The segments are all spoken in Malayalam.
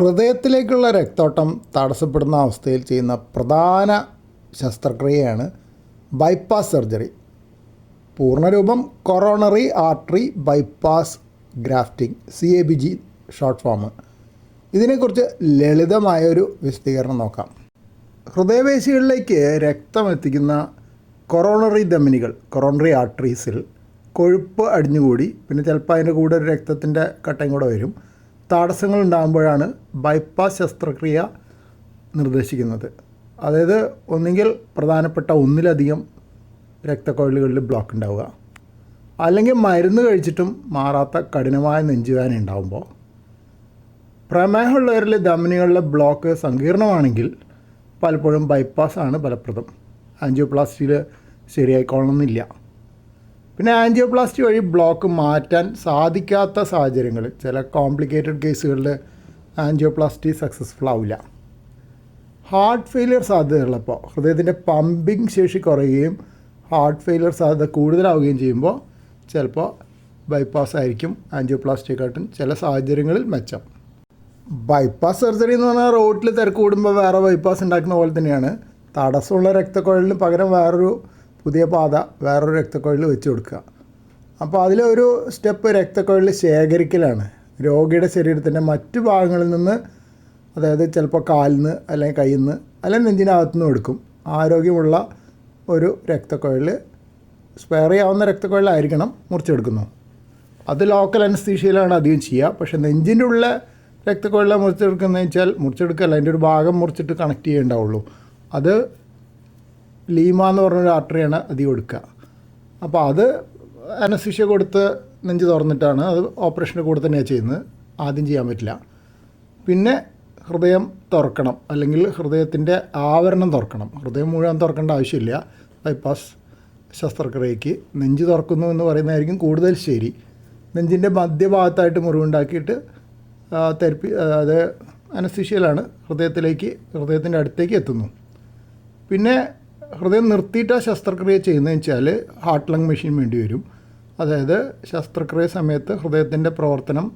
ഹൃദയത്തിലേക്കുള്ള രക്തോട്ടം തടസ്സപ്പെടുന്ന അവസ്ഥയിൽ ചെയ്യുന്ന പ്രധാന ശസ്ത്രക്രിയയാണ് bypass surgery. പൂർണരൂപം coronary artery bypass grafting C A B G short form. ഇതിനെക്കുറിച്ച് ലളിതമായൊരു വിശദീകരണം നോക്കാം. ഹൃദയപേശികളിലേക്ക് രക്തം എത്തിക്കുന്ന കൊറോണറി ധമനികൾ കൊറോണറി ആർട്ടറീസിൽ കൊഴുപ്പ് അടിഞ്ഞുകൂടി പിന്നെ ചിലപ്പോൾ അതിന്റെ കൂടെ ഒരു രക്തത്തിന്റെ കട്ടയും കൂടെ വരും. തടസ്സങ്ങൾ ഉണ്ടാകുമ്പോഴാണ് ബൈപ്പാസ് ശസ്ത്രക്രിയ നിർദ്ദേശിക്കുന്നത്. അതായത് ഒന്നുകിൽ പ്രധാനപ്പെട്ട ഒന്നിലധികം രക്തക്കൊഴലുകളിൽ ബ്ലോക്ക് ഉണ്ടാവുക. അല്ലെങ്കിൽ മരുന്ന് കഴിച്ചിട്ടും മാറാത്ത കഠിനമായ നെഞ്ചുവേദന ഉണ്ടാകുമ്പോൾ പ്രമേഹമുള്ളവരിൽ ധമനികളിലെ ബ്ലോക്ക് സങ്കീർണമാണെങ്കിൽ പലപ്പോഴും ബൈപ്പാസ് ആണ് ഫലപ്രദം. ആൻജിയോപ്ലാസ്റ്റിയിൽ ശരിയായിക്കോളണമെന്നില്ല പിന്നെ ആൻജിയോപ്ലാസ്റ്റി വഴി ബ്ലോക്ക് മാറ്റാൻ സാധിക്കാത്ത സാഹചര്യങ്ങൾ. ചില കോംപ്ലിക്കേറ്റഡ് കേസുകളിൽ ആൻജിയോപ്ലാസ്റ്റി സക്സസ്ഫുൾ ആവില്ല. ഹാർട്ട് ഫെയിലിയർ സാധ്യതയുള്ളപ്പോൾ ഹൃദയത്തിന്റെ പമ്പിങ് ശേഷി കുറയുകയും ഹാർട്ട് ഫെയിലിയർ സാധ്യത കൂടുതലാവുകയും ചെയ്യുമ്പോൾ ചിലപ്പോൾ ബൈപ്പാസ് ആയിരിക്കും ആൻജിയോപ്ലാസ്റ്റിക്കാട്ടും ചില സാഹചര്യങ്ങളിൽ മെച്ചം. ബൈപ്പാസ് സർജറി എന്ന് പറഞ്ഞാൽ റോഡിൽ തിരക്ക് കൂടുമ്പോൾ വേറെ ബൈപ്പാസ് ഉണ്ടാക്കുന്ന പോലെ തന്നെയാണ്. തടസ്സമുള്ള രക്തക്കുഴലിന് പകരം വേറൊരു പുതിയ പാത വേറൊരു രക്തക്കൊഴിൽ വെച്ച് കൊടുക്കുക. അപ്പോൾ അതിലൊരു സ്റ്റെപ്പ് രക്തക്കുഴൽ ശേഖരിക്കലാണ്. രോഗിയുടെ ശരീരത്തിന്റെ മറ്റു ഭാഗങ്ങളിൽ നിന്ന് അതായത് ചിലപ്പോൾ കാലിൽ നിന്ന് അല്ലെങ്കിൽ കയ്യിൽ നിന്ന് അല്ലെങ്കിൽ നെഞ്ചിനകത്തു നിന്ന് എടുക്കും. ആരോഗ്യമുള്ള ഒരു രക്തക്കുഴൽ സ്പെയർ ചെയ്യാവുന്ന രക്തക്കൊഴിലായിരിക്കണം മുറിച്ചെടുക്കുന്നു അത് ലോക്കൽ അനസ്തീഷ്യയിലാണ് അധികം ചെയ്യുക. പക്ഷേ നെഞ്ചിന്റെ ഉള്ള രക്തക്കുഴല മുറിച്ചെടുക്കുന്നതെന്ന് വെച്ചാൽ മുറിച്ചെടുക്കല്ല അതിന്റെ ഒരു ഭാഗം മുറിച്ചിട്ട് കണക്ട് ചെയ്യേണ്ടാവുള്ളൂ അത് ലീമ എന്ന് പറഞ്ഞൊരു ആർട്ടറിയാണ് അധികം എടുക്കുക അപ്പോൾ അത് അനസ്തീഷ്യ കൊടുത്ത് നെഞ്ച് തുറന്നിട്ടാണ് അത് ഓപ്പറേഷന്റെ കൂടെ തന്നെയാണ് ചെയ്യുന്നത്. ആദ്യം ചെയ്യാൻ പറ്റില്ല. പിന്നെ ഹൃദയം തുറക്കണം. അല്ലെങ്കിൽ ഹൃദയത്തിന്റെ ആവരണം തുറക്കണം. ഹൃദയം മുഴുവൻ തുറക്കേണ്ട ആവശ്യമില്ല. ബൈപ്പാസ് ശസ്ത്രക്രിയയ്ക്ക് നെഞ്ച് തുറക്കുന്നു എന്ന് പറയുന്നതായിരിക്കും കൂടുതൽ ശരി. നെഞ്ചിന്റെ മധ്യഭാഗത്തായിട്ട് മുറിവുണ്ടാക്കിയിട്ട് തെരപ്പി അത് അനസ്തീഷ്യയിലാണ് ഹൃദയത്തിലേക്ക് ഹൃദയത്തിന്റെ അടുത്തേക്ക് എത്തുന്നു. പിന്നെ ഹൃദയം നിർത്തിയിട്ട് ആ ശസ്ത്രക്രിയ ചെയ്യുന്നതെന്ന് വെച്ചാൽ ഹാർട്ട് ലങ് മെഷീൻ വേണ്ടി വരും. അതായത് ശസ്ത്രക്രിയ സമയത്ത് ഹൃദയത്തിന്റെ പ്രവർത്തനം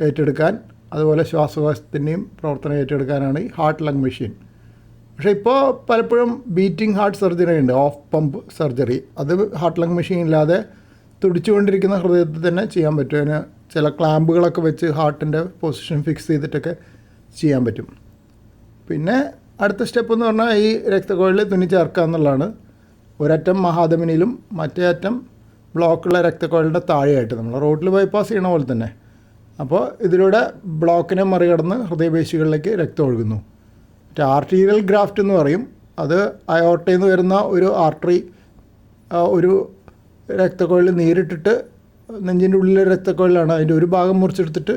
ഏറ്റെടുക്കാൻ അതുപോലെ ശ്വാസകോശത്തിന്റെയും പ്രവർത്തനം ഏറ്റെടുക്കാനാണ് ഈ ഹാർട്ട് ലങ് മെഷീൻ പക്ഷേ ഇപ്പോൾ പലപ്പോഴും ബീറ്റിംഗ് ഹാർട്ട് സർജറി ഉണ്ട് ഓഫ് പമ്പ് സർജറി അത് ഹാർട്ട് ലങ് മെഷീൻ ഇല്ലാതെ തുടിച്ചുകൊണ്ടിരിക്കുന്ന ഹൃദയത്തിൽ തന്നെ ചെയ്യാൻ പറ്റും. അതിന് ചില ക്ലാമ്പുകളൊക്കെ വെച്ച് ഹാർട്ടിന്റെ പൊസിഷൻ ഫിക്സ് ചെയ്തിട്ടൊക്കെ ചെയ്യാൻ പറ്റും. പിന്നെ അടുത്ത സ്റ്റെപ്പ് എന്ന് പറഞ്ഞാൽ ഈ രക്തക്കുഴലിൽ തുന്നി ചേർക്കുക എന്നുള്ളതാണ്. ഒരറ്റം മഹാധമനിയിലും മറ്റേ അറ്റം ബ്ലോക്കുള്ള രക്തക്കുഴലിന്റെ താഴെയായിട്ട് നമ്മൾ റോഡിൽ ബൈപ്പാസ് ചെയ്യണ പോലെ തന്നെ. അപ്പോൾ ഇതിലൂടെ ബ്ലോക്കിനെ മറികടന്ന് ഹൃദയപേശികളിലേക്ക് രക്തം ഒഴുകുന്നു. മറ്റേ ആർട്ടീരിയൽ ഗ്രാഫ്റ്റ് എന്ന് പറയും. അത് അയോർട്ടയിൽ നിന്ന് വരുന്ന ഒരു ആർട്ടറി ഒരു രക്തക്കോഴിൽ നേരിട്ടിട്ട് നെഞ്ചിന്റെ ഉള്ളിലെ രക്തക്കുഴലാണ് അതിന്റെ ഒരു ഭാഗം മുറിച്ചെടുത്തിട്ട്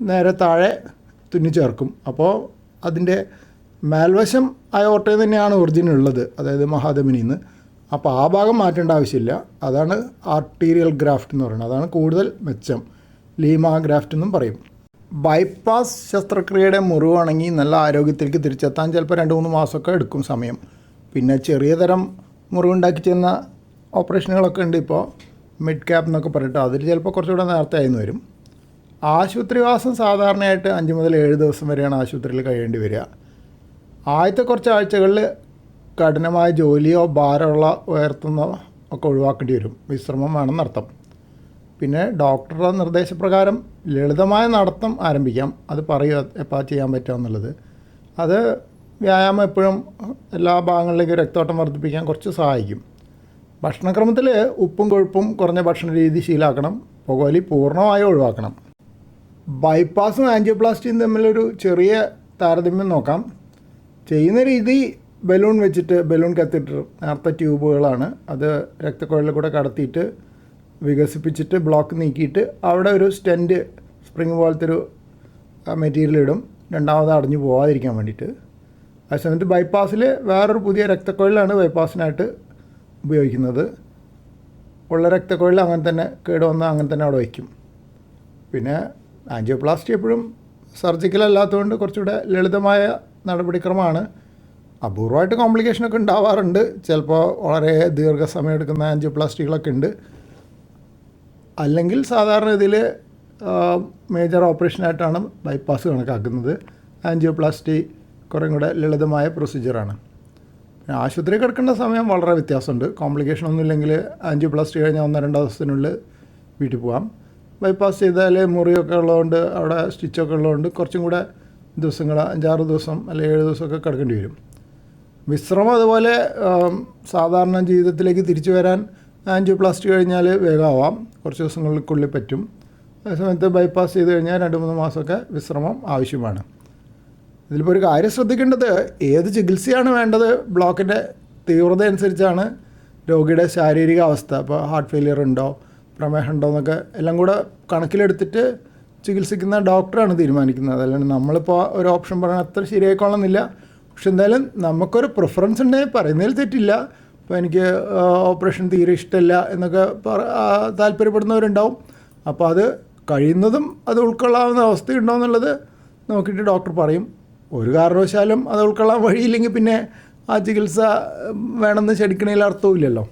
നേരെ താഴെ തുന്നി ചേർക്കും. അപ്പോൾ അതിന്റെ മേൽവശം അയോർട്ടയിൽ തന്നെയാണ് ഒറിജിൻ ഉള്ളത് അതായത് മഹാധമനിയിൽ നിന്ന് അപ്പോൾ ആ ഭാഗം മാറ്റേണ്ട ആവശ്യമില്ല. അതാണ് ആർട്ടീരിയൽ ഗ്രാഫ്റ്റ് എന്ന് പറയുന്നത്. അതാണ് കൂടുതൽ മെച്ചം. ലീമ ഗ്രാഫ്റ്റ് എന്നും പറയും. ബൈപ്പാസ് ശസ്ത്രക്രിയയുടെ മുറിവാണെങ്കിൽ നല്ല ആരോഗ്യത്തിലേക്ക് തിരിച്ചെത്താൻ ചിലപ്പോൾ രണ്ട് മൂന്ന് മാസമൊക്കെ എടുക്കും സമയം. പിന്നെ ചെറിയ തരം മുറിവുണ്ടാക്കി ചെന്ന ഓപ്പറേഷനുകളൊക്കെ ഉണ്ട് ഇപ്പോൾ. മിഡ് ക്യാപ്പ് എന്നൊക്കെ പറഞ്ഞിട്ട് അതിൽ ചിലപ്പോൾ കുറച്ചുകൂടെ നേരത്തെ ആയിരുന്നു വരും. ആശുപത്രിവാസം സാധാരണയായിട്ട് അഞ്ച് മുതൽ ഏഴ് ദിവസം വരെയാണ് ആശുപത്രിയിൽ കഴിയേണ്ടി വരിക. ആദ്യത്തെ കുറച്ച് ആഴ്ചകളിൽ കഠിനമായ ജോലിയോ ഭാരമുള്ള ഉയർത്തുന്ന ഒക്കെ ഒഴിവാക്കേണ്ടി വരും. വിശ്രമം വേണം നടത്തം പിന്നെ ഡോക്ടറുടെ നിർദ്ദേശപ്രകാരം ലളിതമായ നടത്തം ആരംഭിക്കാം. അത് പറയുക എപ്പോൾ ചെയ്യാൻ പറ്റുക എന്നുള്ളത്. അത് വ്യായാമം എപ്പോഴും എല്ലാ ഭാഗങ്ങളിലേക്കും രക്തോട്ടം വർദ്ധിപ്പിക്കാൻ കുറച്ച് സഹായിക്കും. ഭക്ഷണക്രമത്തിൽ ഉപ്പും കൊഴുപ്പും കുറഞ്ഞ ഭക്ഷണ രീതി ശീലാക്കണം. പുകവലി പൂർണമായും ഒഴിവാക്കണം. ബൈപ്പാസും ആൻജിയോപ്ലാസ്റ്റിയും തമ്മിലൊരു ചെറിയ താരതമ്യം നോക്കാം. ചെയ്യുന്ന രീതി ബലൂൺ വെച്ചിട്ട് ബലൂൺ കത്തിട്ടർ നേർത്ത ട്യൂബുകളാണ്. അത് രക്തക്കുഴലിൽ കൂടെ കടത്തിയിട്ട് വികസിപ്പിച്ചിട്ട് ബ്ലോക്ക് നീക്കിയിട്ട് അവിടെ ഒരു സ്റ്റെന്റ് സ്പ്രിങ് പോലത്തെ ഒരു മെറ്റീരിയൽ ഇടും. രണ്ടാമത് അടഞ്ഞു പോകാതിരിക്കാൻ വേണ്ടിയിട്ട്. ആ സമയത്ത് ബൈപ്പാസിൽ വേറൊരു പുതിയ രക്തക്കുഴലാണ് ബൈപ്പാസിനായിട്ട് ഉപയോഗിക്കുന്നത്. ഉള്ള രക്തക്കുഴൽ അങ്ങനെ തന്നെ കേട് വന്നാൽ അങ്ങനെ തന്നെ അവിടെ വയ്ക്കും. പിന്നെ ആൻജിയോപ്ലാസ്റ്റി എപ്പോഴും സർജിക്കൽ അല്ലാത്തതുകൊണ്ട് കുറച്ചുകൂടെ ലളിതമായ നടപടിക്രമമാണ്. അപൂർവമായിട്ട് കോംപ്ലിക്കേഷനൊക്കെ ഉണ്ടാവാറുണ്ട്. ചിലപ്പോൾ വളരെ ദീർഘസമയം എടുക്കുന്ന ആൻജിയോപ്ലാസ്റ്റികളൊക്കെ ഉണ്ട്. അല്ലെങ്കിൽ സാധാരണ ഇതിൽ മേജർ ഓപ്പറേഷനായിട്ടാണ് ബൈപ്പാസ് കണക്കാക്കുന്നത്. ആൻജിയോപ്ലാസ്റ്റി കുറേ കൂടെ ലളിതമായ പ്രൊസീജിയറാണ് ആശുപത്രി കിടക്കേണ്ട സമയം വളരെ വ്യത്യാസമുണ്ട്. കോംപ്ലിക്കേഷൻ ഒന്നും ഇല്ലെങ്കിൽ ആൻജിയോപ്ലാസ്റ്റി കഴിഞ്ഞാൽ ഒന്നോ രണ്ടോ ദിവസത്തിനുള്ളിൽ വീട്ടിൽ പോകാം. ബൈപ്പാസ് ചെയ്താൽ മുറിയൊക്കെ ഉള്ളതുകൊണ്ട് അവിടെ സ്റ്റിച്ചൊക്കെ ഉള്ളതുകൊണ്ട് കുറച്ചും കൂടെ ദിവസങ്ങൾ അഞ്ചാറ് ദിവസം അല്ലെങ്കിൽ ഏഴ് ദിവസമൊക്കെ കിടക്കേണ്ടി വരും. വിശ്രമം അതുപോലെ സാധാരണ ജീവിതത്തിലേക്ക് തിരിച്ചു വരാൻ ആൻജിയോപ്ലാസ്റ്റി കഴിഞ്ഞാൽ വേഗമാവാം കുറച്ച് ദിവസങ്ങൾക്കുള്ളിൽ പറ്റും. അതേസമയത്ത് ബൈപ്പാസ് ചെയ്ത് കഴിഞ്ഞാൽ രണ്ട് മൂന്ന് മാസമൊക്കെ വിശ്രമം ആവശ്യമാണ്. ഇതിലിപ്പോൾ ഒരു കാര്യം ശ്രദ്ധിക്കേണ്ടത് ഏത് ചികിത്സയാണ് വേണ്ടത്? ബ്ലോക്കിന്റെ തീവ്രത അനുസരിച്ചാണ് രോഗിയുടെ ശാരീരിക അവസ്ഥ ഇപ്പോൾ ഹാർട്ട് ഫെയിലിയർ ഉണ്ടോ? പ്രമേഹം ഉണ്ടോ എന്നൊക്കെ എല്ലാം കൂടെ കണക്കിലെടുത്തിട്ട് ചികിത്സിക്കുന്ന ഡോക്ടറാണ് തീരുമാനിക്കുന്നത്. അതല്ലാണ്ട് നമ്മളിപ്പോൾ ഒരു ഓപ്ഷൻ പറയണം അത്ര ശരിയായിക്കോളന്നില്ല പക്ഷെ എന്തായാലും നമുക്കൊരു പ്രിഫറൻസ് ഉണ്ടെങ്കിൽ പറയുന്നതിൽ തെറ്റില്ല. ഇപ്പോൾ എനിക്ക് ഓപ്പറേഷൻ തീരെ ഇഷ്ടമില്ല എന്നൊക്കെ പറ താല്പര്യപ്പെടുന്നവരുണ്ടാവും. അപ്പോൾ അത് കഴിയുന്നതും അത് ഉൾക്കൊള്ളാവുന്ന അവസ്ഥയുണ്ടോ എന്നുള്ളത് നോക്കിയിട്ട് ഡോക്ടർ പറയും. ഒരു കാരണവശാലും അത് ഉൾക്കൊള്ളാൻ വഴിയില്ലെങ്കിൽ പിന്നെ ആ ചികിത്സ വേണമെന്ന് ശടിക്കണതിൽ അർത്ഥവും ഇല്ലല്ലോ